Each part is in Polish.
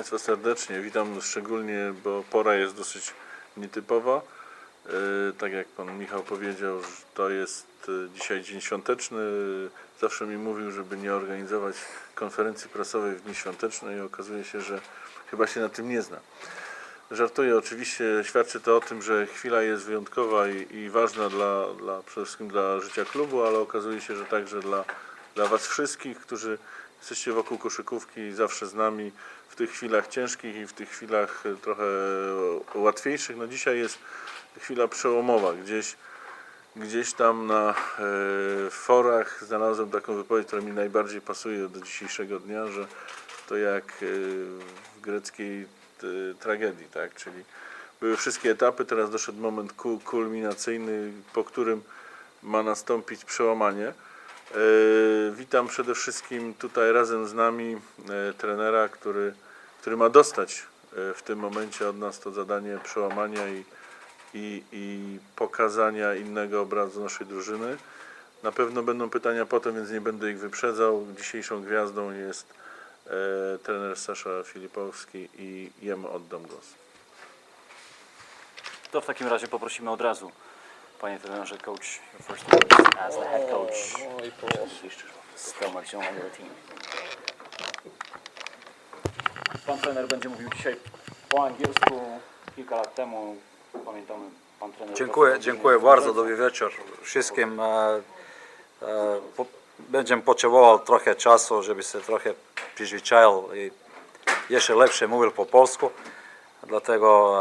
Państwa serdecznie. Witam szczególnie, bo pora jest dosyć nietypowa. E, Tak jak Pan Michał powiedział, to jest e, dzisiaj dzień świąteczny. Zawsze mi mówił, żeby nie organizować konferencji prasowej w dni świąteczne i okazuje się, że chyba się na tym nie zna. Żartuję, oczywiście świadczy to o tym, że chwila jest wyjątkowa i, i ważna dla, dla, przede wszystkim dla życia klubu, ale okazuje się, że także dla, dla Was wszystkich, którzy jesteście wokół koszykówki zawsze z nami w tych chwilach ciężkich i w tych chwilach e, trochę łatwiejszych. No dzisiaj jest chwila przełomowa. Gdzieś, gdzieś tam na e, forach znalazłem taką wypowiedź, która mi najbardziej pasuje do dzisiejszego dnia, że to jak e, w greckiej tragedii, tak? Czyli były wszystkie etapy, teraz doszedł moment ku, kulminacyjny, po którym ma nastąpić przełamanie. E, Witam przede wszystkim tutaj razem z nami e, trenera, który, który ma dostać e, w tym momencie od nas to zadanie przełamania i, i, i pokazania innego obrazu naszej drużyny. Na pewno będą pytania potem, więc nie będę ich wyprzedzał. Dzisiejszą gwiazdą jest trener Sasza Filipowski i jemu oddam głos. To w takim razie poprosimy od razu, panie trenerze, coach, your first words as the head coach z Kelmacją on your team. Pan trener będzie mówił dzisiaj po angielsku. Kilka lat temu, pamiętamy, pan trener... Dziękuję, dziękuję bardzo, dobry wieczór wszystkim. E, e, po, będziemy potrzebował trochę czasu, żeby się trochę przyzwyczaił i jeszcze lepsze mówił po polsku. Dlatego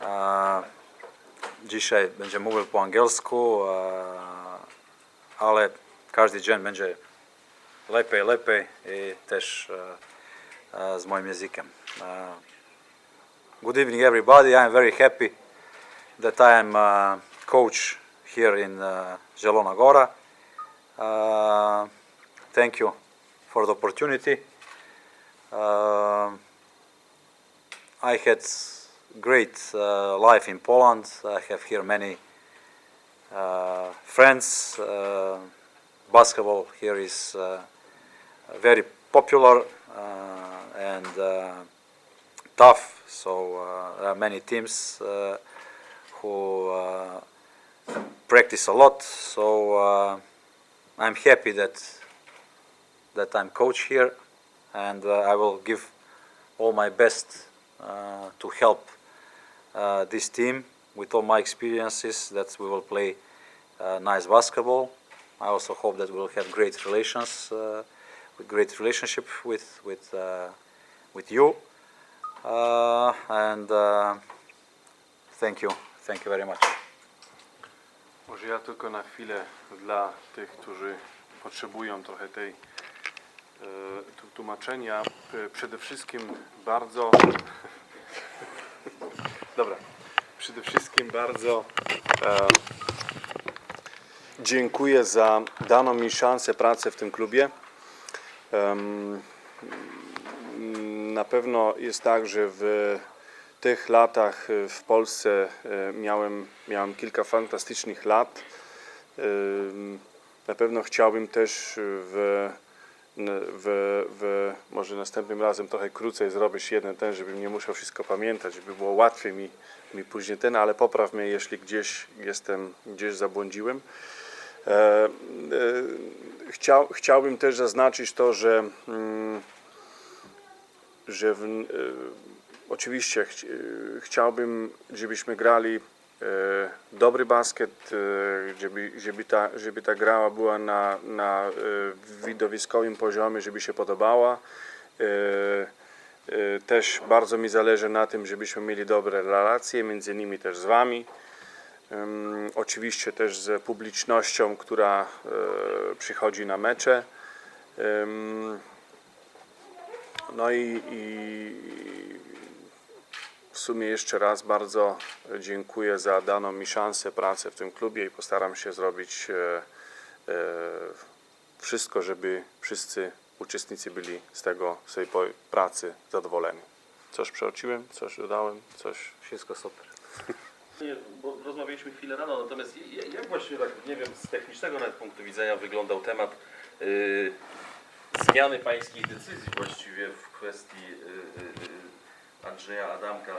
e, e, dzisiaj będzie mówił po angielsku, ale każdy dzień będzie lepiej, lepiej i też z moim językiem. Good evening, everybody. I'm very happy that I am coach here in Zelona Gora. Thank you for the opportunity. I had great uh, life in Poland. I have here many uh, friends. Uh, basketball here is uh, very popular uh, and uh, tough. So there are many teams who practice a lot. So I'm happy that that I'm coach here, and I will give all my best to help uh, this team with all my experiences. That we will play uh, nice basketball. I also hope that we'll have great relations, uh, great relationship with with uh, with you. Uh, and uh, thank you, thank you very much. Może ja tylko na chwilę dla tych, którzy potrzebują trochę tej e, tłumaczenia. Przede wszystkim bardzo. Dobra. Przede wszystkim bardzo e, dziękuję za daną mi szansę pracy w tym klubie. Em, na pewno jest tak, że w tych latach e, w Polsce e, miałem, miałem kilka fantastycznych lat. Ym, Na pewno chciałbym też w, w, w, może następnym razem trochę krócej zrobić jeden ten, żebym nie musiał wszystko pamiętać, żeby było łatwiej mi, mi później ten, ale popraw mnie, jeśli gdzieś jestem, gdzieś zabłądziłem. E, e, chciał, chciałbym też zaznaczyć to, że mm, że w, e, oczywiście ch, e, chciałbym, żebyśmy grali dobry basket, e, żeby, żeby, ta, żeby ta gra była na, na e, widowiskowym poziomie, żeby się podobała. E, e, też bardzo mi zależy na tym, żebyśmy mieli dobre relacje, między innymi też z Wami. Oczywiście też z publicznością, która e, przychodzi na mecze. No i, i sumie jeszcze raz bardzo dziękuję za daną mi szansę pracy w tym klubie i postaram się zrobić e, e, wszystko, żeby wszyscy uczestnicy byli z tego swojej pracy zadowoleni. Coś przeoczyłem, coś dodałem, coś Wszystko super. Nie, bo rozmawialiśmy chwilę rano, natomiast jak właśnie tak, nie wiem, z technicznego nawet punktu widzenia wyglądał temat yy, zmiany pańskiej decyzji właściwie w kwestii y, y, y, Andrzeja Adamka,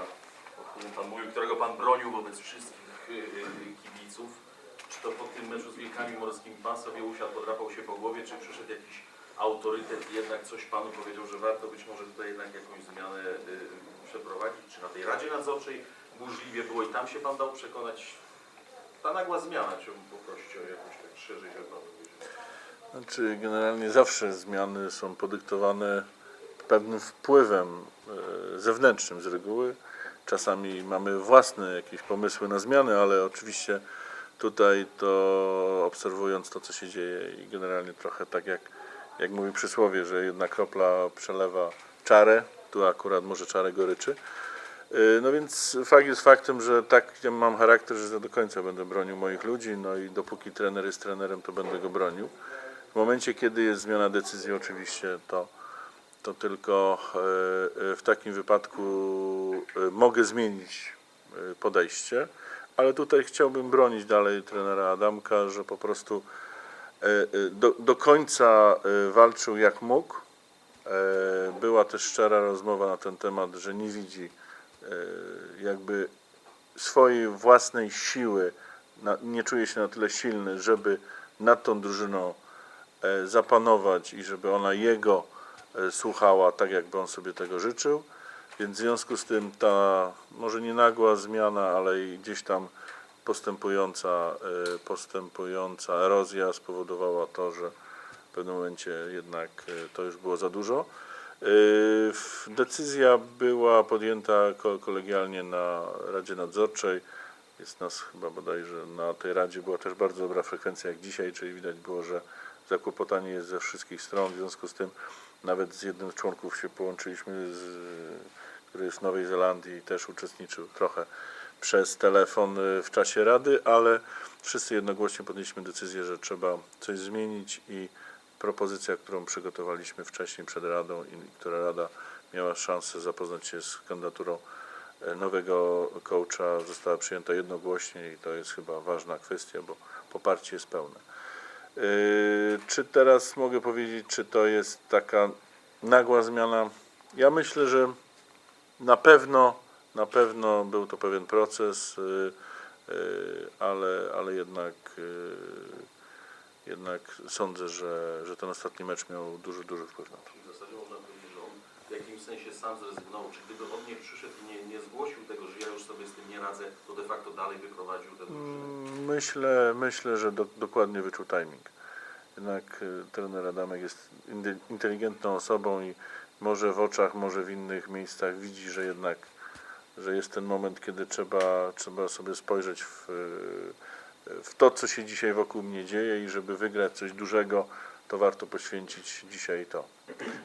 o którym pan mówił, którego pan bronił wobec wszystkich y, y, kibiców. Czy to po tym meczu z Wilkami Morskimi pan sobie usiadł, podrapał się po głowie, czy przyszedł jakiś autorytet i jednak coś panu powiedział, że warto być może tutaj jednak jakąś zmianę y, przeprowadzić? Czy na tej Radzie Nadzorczej burzliwie było i tam się pan dał przekonać? Ta nagła zmiana, chciałbym poprosić o jakąś tak szerzej, żeby pan. Znaczy, generalnie zawsze zmiany są podyktowane pewnym wpływem e, zewnętrznym z reguły. Czasami mamy własne jakieś pomysły na zmiany, ale oczywiście tutaj to obserwując to, co się dzieje i generalnie trochę tak jak, jak mówi przysłowie, że jedna kropla przelewa czarę, tu akurat może czarę goryczy. Y, No więc fakt jest faktem, że tak mam charakter, że do końca będę bronił moich ludzi, no i dopóki trener jest trenerem, to będę go bronił. W momencie, kiedy jest zmiana decyzji, oczywiście to, to tylko e, e, w takim wypadku e, mogę zmienić podejście, ale tutaj chciałbym bronić dalej trenera Adamka, że po prostu do, do końca walczył jak mógł. Była też szczera rozmowa na ten temat, że nie widzi jakby swojej własnej siły, nie czuje się na tyle silny, żeby nad tą drużyną zapanować i żeby ona jego słuchała tak, jakby on sobie tego życzył. Więc w związku z tym ta może nie nagła zmiana, ale i gdzieś tam postępująca, e, postępująca erozja spowodowała to, że w pewnym momencie jednak e, to już było za dużo. E, Decyzja była podjęta ko- kolegialnie na Radzie Nadzorczej. Jest nas chyba bodajże na tej Radzie była też bardzo dobra frekwencja jak dzisiaj, czyli widać było, że zakłopotanie jest ze wszystkich stron. W związku z tym nawet z jednym z członków się połączyliśmy, z, który jest w Nowej Zelandii i też uczestniczył trochę przez telefon y, w czasie Rady, ale wszyscy jednogłośnie podjęliśmy decyzję, że trzeba coś zmienić i propozycja, którą przygotowaliśmy wcześniej przed Radą i która Rada miała szansę zapoznać się z kandydaturą e, nowego coacha została przyjęta jednogłośnie i to jest chyba ważna kwestia, bo poparcie jest pełne. Yy, Czy teraz mogę powiedzieć, czy to jest taka nagła zmiana? Ja myślę, że na pewno, na pewno był to pewien proces, yy, yy, ale, ale jednak, jednak sądzę, że, że ten ostatni mecz miał duży, duży wpływ na to. W zasadzie można powiedzieć, że on w jakimś sensie sam zrezygnował. Czy gdyby on nie przyszedł i nie, nie zgłosił tego, że ja już sobie z tym nie radzę, to de facto dalej wyprowadził tę drużynę? Myślę, myślę że do, dokładnie wyczuł timing. Jednak y, trener Adamek jest indy- inteligentną osobą i może w oczach, może w innych miejscach widzi, że jednak że jest ten moment, kiedy trzeba, trzeba sobie spojrzeć w, y, w to, co się dzisiaj wokół mnie dzieje i żeby wygrać coś dużego, to warto poświęcić dzisiaj to,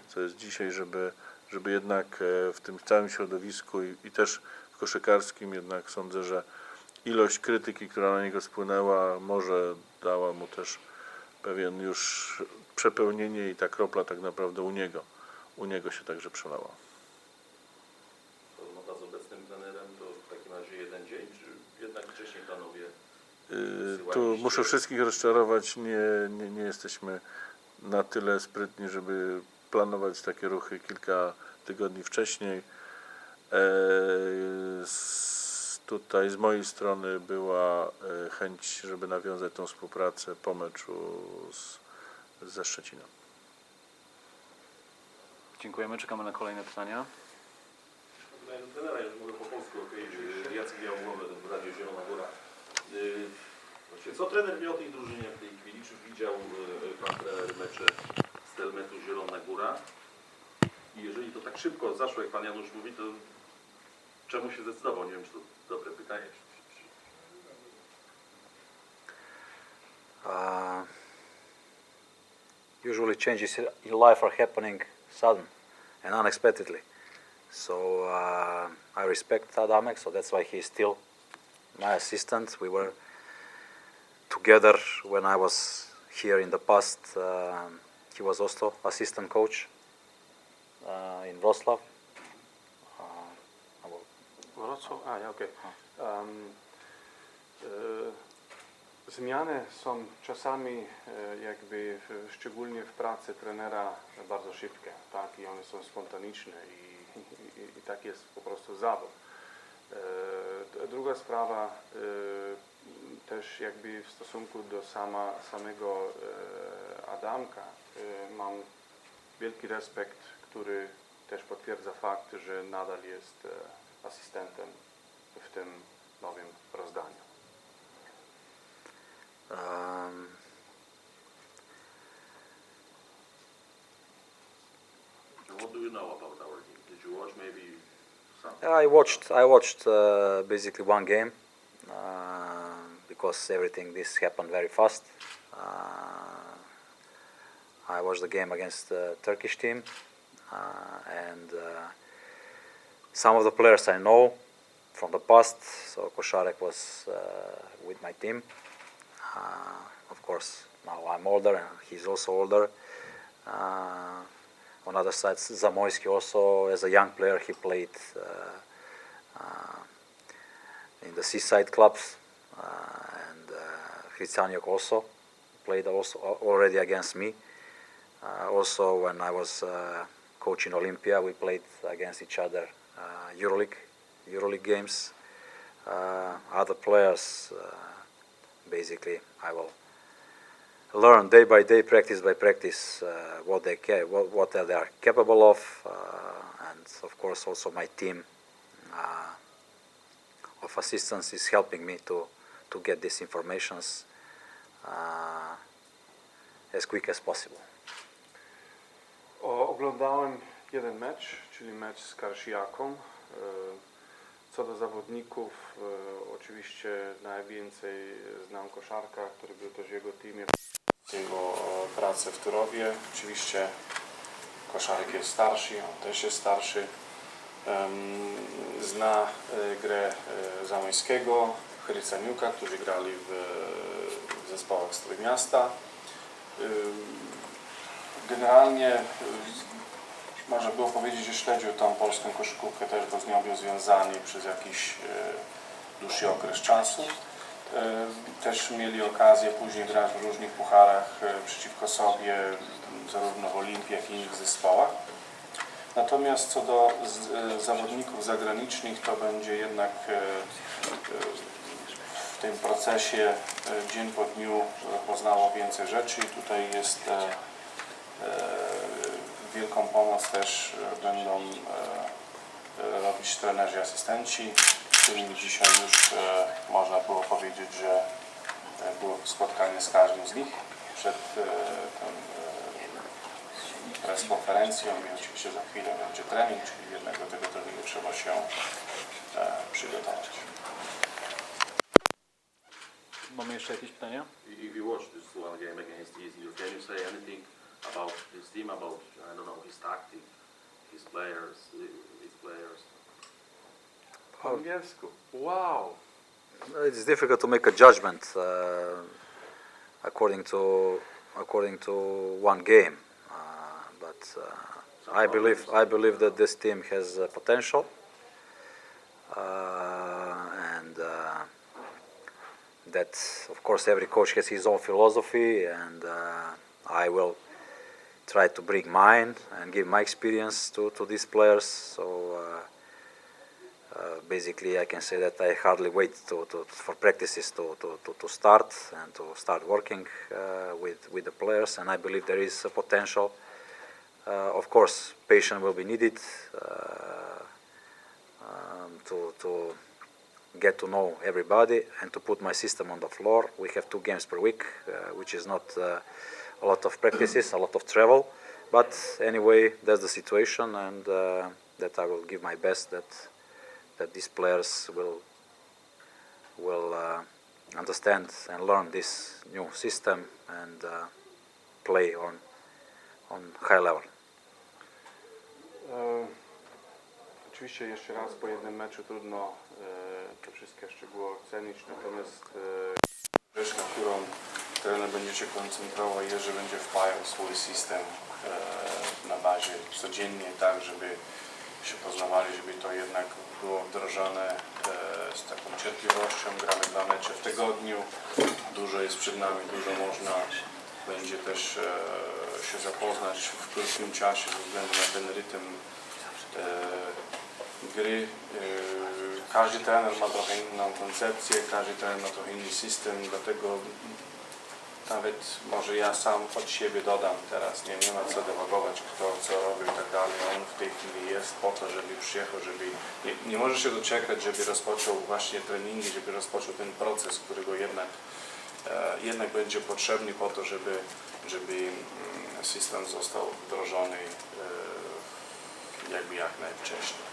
co jest dzisiaj, żeby, żeby jednak e, w tym całym środowisku i, i też w koszykarskim jednak sądzę, że ilość krytyki, która na niego spłynęła, może dała mu też pewien już przepełnienie i ta kropla tak naprawdę u niego, u niego się także przelała. Rozmowa z obecnym trenerem to w takim razie jeden dzień, czy jednak wcześniej panowie Yy, Tu muszę wszystkich rozczarować, nie, nie, nie jesteśmy na tyle sprytni, żeby planować takie ruchy kilka tygodni wcześniej. Z- Tutaj z mojej strony była e, chęć, żeby nawiązać tą współpracę po meczu z, ze Szczecinem. Dziękujemy, czekamy na kolejne pytania. Trenera, już mówię po polsku, okej, okay. Jacek miał umowę w Radiu Zielona Góra. Co trener wie o tej drużynie w tej chwili? Czy widział pan trener mecze z Telmetu Zielona Góra? I jeżeli to tak szybko zaszło, jak pan Janusz mówi, to czemu się zdecydował? Nie wiem, czy to dobre pytanie. Uh, usually changes in life are happening sudden and unexpectedly. So uh, I respect Adamek, so that's why he's still my assistant. We were together when I was here in the past. Um he was also assistant coach uh, in Wrocław. Uh, Wrocław? A, ja, okej. Um, e, Zmiany są czasami e, jakby w, szczególnie w pracy trenera bardzo szybkie, tak, i one są spontaniczne i, i, i tak jest po prostu zawód. E, Druga sprawa e, też jakby w stosunku do sama, samego e, Adamka mam wielki respekt, który też potwierdza fakt, że nadal jest e, asystentem w tym nowym rozdaniu. Um, what do you know about our team? Did you watch maybe some? I watched. I watched uh, basically one game uh, because everything this happened very fast. Uh, I watched the game against the Turkish team, uh, and uh, some of the players I know from the past. So Kosharek was uh, with my team. Of course, now I'm older and he's also older. On other side, Zamoyski also, as a young player, he played in the seaside clubs, uh, and uh, Hritsaniok also played also already against me. Uh, also, when I was uh, coaching Olympia, we played against each other uh, EuroLeague, EuroLeague games. Other players, basically, I will learn day by day, practice by practice, uh, what they what, what they are capable of, uh, and of course also my team uh, of assistants is helping me to to get these informations as quick as possible. Oglądałem jeden mecz, czyli mecz z Karsziaką. E, Co do zawodników, e, oczywiście najwięcej znam koszarka, który był też w jego teamie. Jego e, pracę w Turowie. Oczywiście koszarek jest starszy, on też jest starszy. Zna grę Zamoyskiego, Chryceniuka, którzy grali w, zespołach z Trójmiasta. Ym, Generalnie y, można było powiedzieć, że śledził tą polską koszykówkę, też był z nią był związany przez jakiś y, dłuższy okres czasu. Y, Też mieli okazję później grać w różnych pucharach przeciwko sobie, zarówno w Olimpii, jak i innych zespołach. Natomiast co do zawodników zagranicznych, to będzie jednak w tym procesie e, dzień po dniu e, poznało więcej rzeczy tutaj jest e, e, wielką pomoc też e, będą e, e, robić trenerzy asystenci, z którymi dzisiaj już e, można było powiedzieć, że e, było spotkanie z każdym z nich przed e, tą e, preskonferencją i oczywiście za chwilę będzie trening, czyli jednego tego treningu trzeba się e, przygotować. Mamy jeszcze jakieś pytania? If you watch this one game against Izmir, can you say anything about his team, about, I don't know, his tactic, his players, his players? Po angielsku. Wow! It's difficult to make a judgment uh, according to according to one game, uh, but uh, I believe I believe that this team has uh, potential, uh, and uh, that of course every coach has his own philosophy, and uh, I will try to bring mine and give my experience to, to these players. So. Uh, uh, basically, I can say that I hardly wait to, to, for practices to, to, to, start and to start working uh, with, with the players. And I believe there is a potential. Uh, of course, patience will be needed uh, um, to, to get to know everybody and to put my system on the floor. We have two games per week, uh, which is not a lot of practices, a lot of travel. But anyway, that's the situation, and uh, that I will give my best. That that these players will will uh, understand and learn this new system and uh, play on on high level. E, Oczywiście jeszcze raz po jednym meczu trudno te wszystkie szczegóły ocenić, natomiast rzecz, którą trener będzie się koncentrował jest, że będzie wpajał swój system e, na bazie codziennie, tak żeby się poznawali, żeby to jednak było wdrożone e, z taką cierpliwością, gramy dwa mecze w tygodniu, dużo jest przed nami, dużo można. Będzie też e, się zapoznać w krótkim czasie ze względu na ten rytm gry. Każdy trener ma trochę inną koncepcję, każdy trener ma trochę inny system, dlatego nawet może ja sam od siebie dodam teraz, nie, nie ma co dewagować kto co robił i tak dalej. On w tej chwili jest po to, żeby przyjechał, żeby nie, nie może się doczekać, żeby rozpoczął właśnie treningi, żeby rozpoczął ten proces, którego jednak, e, jednak będzie potrzebny po to, żeby, żeby mm, system został wdrożony e, jakby jak najwcześniej.